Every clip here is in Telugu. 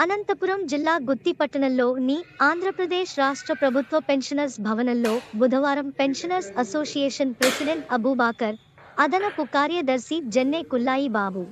అనంతపురం జిల్లా గుత్తిపట్టణంలోని ఆంధ్రప్రదేశ్ రాష్ట్ర ప్రభుత్వ పెన్షనర్స్ భవనంలో బుధవారం పెన్షనర్స్ అసోసియేషన్ ప్రెసిడెంట్ అబూబాకర్ అదనపు కార్యదర్శి జెన్నే కుల్లాయి బాబు.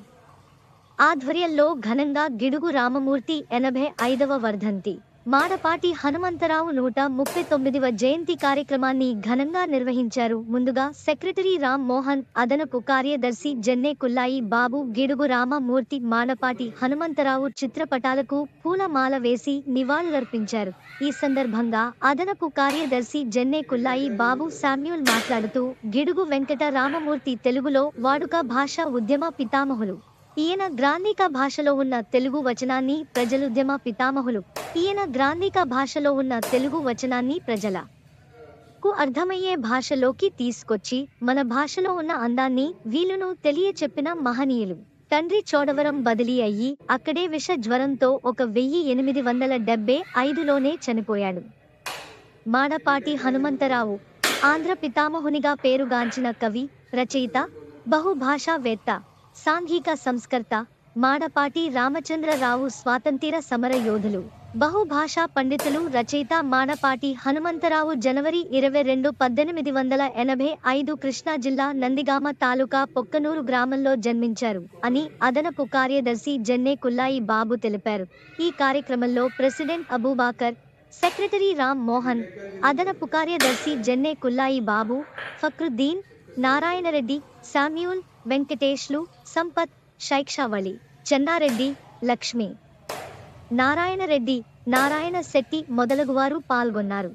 ఆధ్వర్యంలో ఘనంగా గిడుగు రామమూర్తి ఎనభై ఐదవ వర్ధంతి. మాడపాటి హనుమంతరావు నూట ముప్పై తొమ్మిదివ జయంతి కార్యక్రమాన్ని ఘనంగా నిర్వహించారు. ముందుగా సెక్రటరీ రామ్ మోహన్ అదనపు కార్యదర్శి జెన్నె కుల్లాయి బాబు గిడుగు రామమూర్తి మాడపాటి హనుమంతరావు చిత్రపటాలకు పూలమాల వేసి నివాళులర్పించారు. ఈ సందర్భంగా అదనపు కార్యదర్శి జెన్నె కుల్లాయి బాబు శామ్యూల్ మాట్లాడుతూ గిడుగు వెంకట రామమూర్తి తెలుగులో వాడుక భాషా ఉద్యమ పితామహులు. ఈయన గ్రాంధిక భాషలో ఉన్న తెలుగు వచనాన్ని ప్రజలుద్యమ పితామహులు. ఈయన గ్రాంధిక భాషలో ఉన్న తెలుగు వచనాన్ని ప్రజల కు అర్థమయ్యే భాషలోకి తీసుకొచ్చి మన భాషలో ఉన్న అందాన్ని వీలును తెలియచెప్పిన మహనీయులు. తండ్రి చోడవరం బదిలీ అయ్యి అక్కడే విష జ్వరంతో ఒక వెయ్యి ఎనిమిది వందల డెబ్బై ఐదులోనే చనిపోయాడు. మాడపాటి హనుమంతరావు ఆంధ్ర పితామహునిగా పేరుగాంచిన కవి రచయిత బహుభాషావేత్త సాంఘిక సంస్కర్త మాడపాటి రామచంద్రరావు స్వాతంత్ర సమర యోధులు. బహుభాషా పండితులు రచయిత మాడపాటి హనుమంతరావు జనవరి ఇరవై రెండు పద్దెనిమిది వందల ఎనభై ఐదు కృష్ణా జిల్లా నందిగామ తాలూకా పొక్కనూరు గ్రామంలో జన్మించారు అని అదనపు కార్యదర్శి జన్నే కుల్లాయి బాబు తెలిపారు. ఈ కార్యక్రమంలో ప్రెసిడెంట్ అబూబాకర్ సెక్రటరీ రామ్ మోహన్ అదనపు కార్యదర్శి జన్నే కుల్లాయి బాబు ఫక్రుద్దీన్ నారాయణరెడ్డి శామ్యూల్ వెంకటేష్లు సంపత్ శైక్షావళి చెన్నారెడ్డి లక్ష్మి. నారాయణరెడ్డి నారాయణ శెట్టి మొదలగువారు పాల్గొన్నారు.